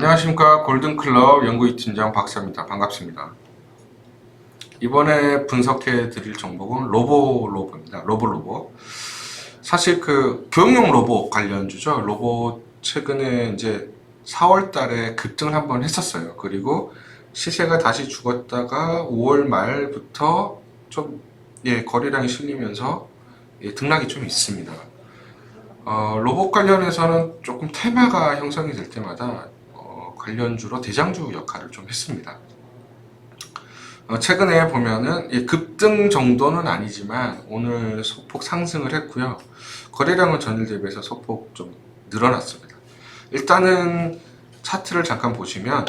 안녕하십니까 골든클럽 연구이 팀장 박사입니다. 반갑습니다. 이번에 분석해 드릴 정보는 로보 로보입니다. 로보 로보. 사실 그 교육용 로봇 관련주죠. 로봇 최근에 이제 4월 달에 급등을 한번 했었어요. 그리고 시세가 다시 죽었다가 5월 말부터 좀 예, 거래량이 실리면서 예, 등락이 좀 있습니다. 어, 로봇 관련해서는 조금 테마가 형성이 될 때마다 어, 관련주로 대장주 역할을 좀 했습니다. 어, 최근에 보면은 예, 급등 정도는 아니지만 오늘 소폭 상승을 했고요. 거래량은 전일 대비해서 소폭 좀 늘어났습니다. 일단은 차트를 잠깐 보시면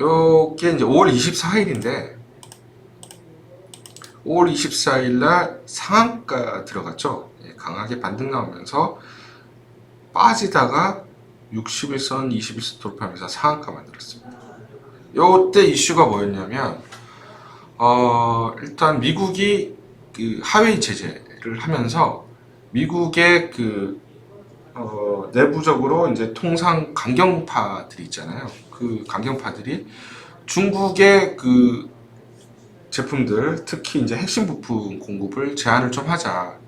요게 이제 5월 24일인데 5월 24일 날 상한가 들어갔죠. 예, 강하게 반등 나오면서 빠지다가 61선, 21선 돌파하면서 상한가 만들었습니다. 요때 이슈가 뭐였냐면 어, 일단 미국이 그 하웨이 제재를 하면서 미국의 그 어, 내부적으로 이제 통상 강경파들이 있잖아요. 그 강경파들이 중국의 그 제품들, 특히 이제 핵심 부품 공급을 제한을 좀 하자라는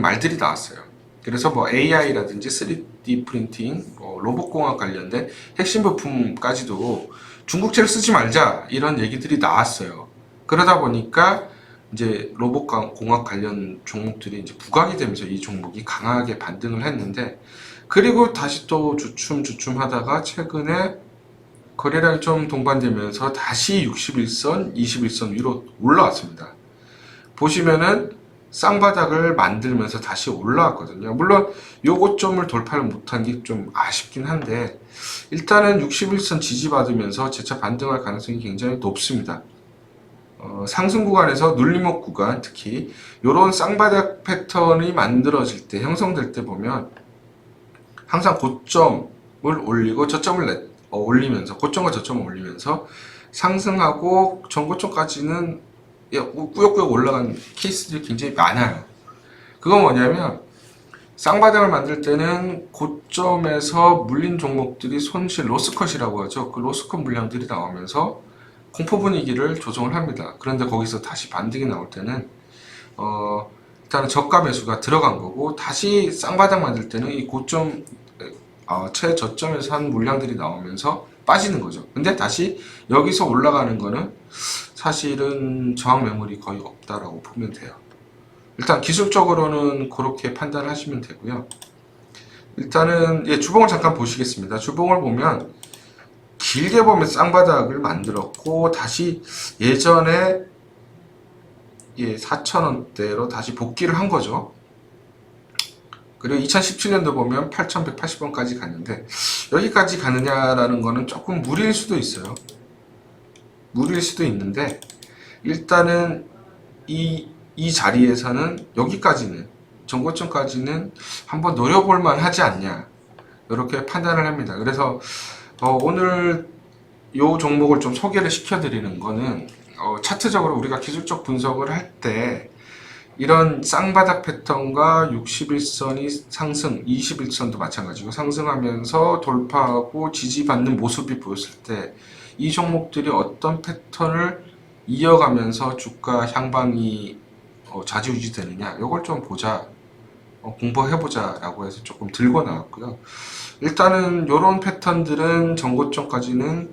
말들이 나왔어요. 그래서 뭐 AI라든지 3D 프린팅, 뭐 로봇공학 관련된 핵심 부품까지도 중국제를 쓰지 말자 이런 얘기들이 나왔어요. 그러다 보니까 이제 로봇 공학 관련 종목들이 이제 부각이 되면서 이 종목이 강하게 반등을 했는데 그리고 다시 또 주춤 주춤 하다가 최근에 거래량이 좀 동반되면서 다시 61선, 21선 위로 올라왔습니다. 보시면은 쌍바닥을 만들면서 다시 올라왔거든요. 물론 요 고점을 돌파를 못한 게 좀 아쉽긴 한데 일단은 61선 지지받으면서 재차 반등할 가능성이 굉장히 높습니다. 어, 상승 구간에서 눌림목 구간 특히 이런 쌍바닥 패턴이 만들어질 때 형성될 때 보면 항상 고점을 올리고 저점을 내, 어, 올리면서 고점과 저점을 올리면서 상승하고 전고점까지는 예, 꾸역꾸역 올라간 케이스들이 굉장히 많아요. 그건 뭐냐면 쌍바닥을 만들 때는 고점에서 물린 종목들이 손실 로스컷이라고 하죠. 그 로스컷 물량들이 나오면서 공포 분위기를 조정을 합니다. 그런데 거기서 다시 반등이 나올 때는 어, 일단은 저가 매수가 들어간 거고 다시 쌍바닥 만들 때는 이 고점 어, 최저점에서 한 물량들이 나오면서 빠지는 거죠. 근데 다시 여기서 올라가는 거는 사실은 저항 매물이 거의 없다라고 보면 돼요. 일단 기술적으로는 그렇게 판단하시면 되고요. 일단은 예, 주봉을 잠깐 보시겠습니다. 주봉을 보면 길게 보면 쌍바닥을 만들었고 다시 예전에 예, 4,000원대로 다시 복귀를 한 거죠. 그리고 2017년도 보면 8,180원까지 갔는데 여기까지 가느냐라는 거는 조금 무리일 수도 있어요. 무리일 수도 있는데 일단은 이, 이 자리에서는 여기까지는 정고점까지는 한번 노려볼 만 하지 않냐 이렇게 판단을 합니다. 그래서 어, 오늘 요 종목을 좀 소개를 시켜드리는 거는 어, 차트적으로 우리가 기술적 분석을 할 때 이런 쌍바닥 패턴과 61선이 상승, 21선도 마찬가지고 상승하면서 돌파하고 지지받는 모습이 보였을 때 이 종목들이 어떤 패턴을 이어가면서 주가 향방이 어, 좌지우지 되느냐 이걸 좀 보자 어, 공부해보자 라고 해서 조금 들고 나왔고요 일단은 이런 패턴들은 전고점까지는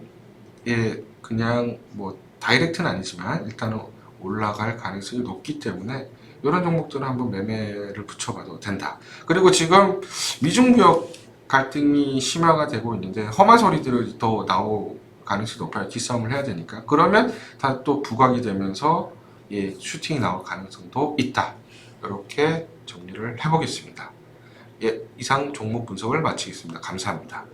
예 그냥 뭐 다이렉트는 아니지만 일단은 올라갈 가능성이 높기 때문에 이런 종목들은 한번 매매를 붙여봐도 된다. 그리고 지금 미중무역 갈등이 심화가 되고 있는데 험한 소리들이 더 나올 가능성이 높아요. 기싸움을 해야 되니까. 그러면 다 또 부각이 되면서 예, 슈팅이 나올 가능성도 있다. 이렇게 정리를 해보겠습니다. 예, 이상 종목 분석을 마치겠습니다. 감사합니다.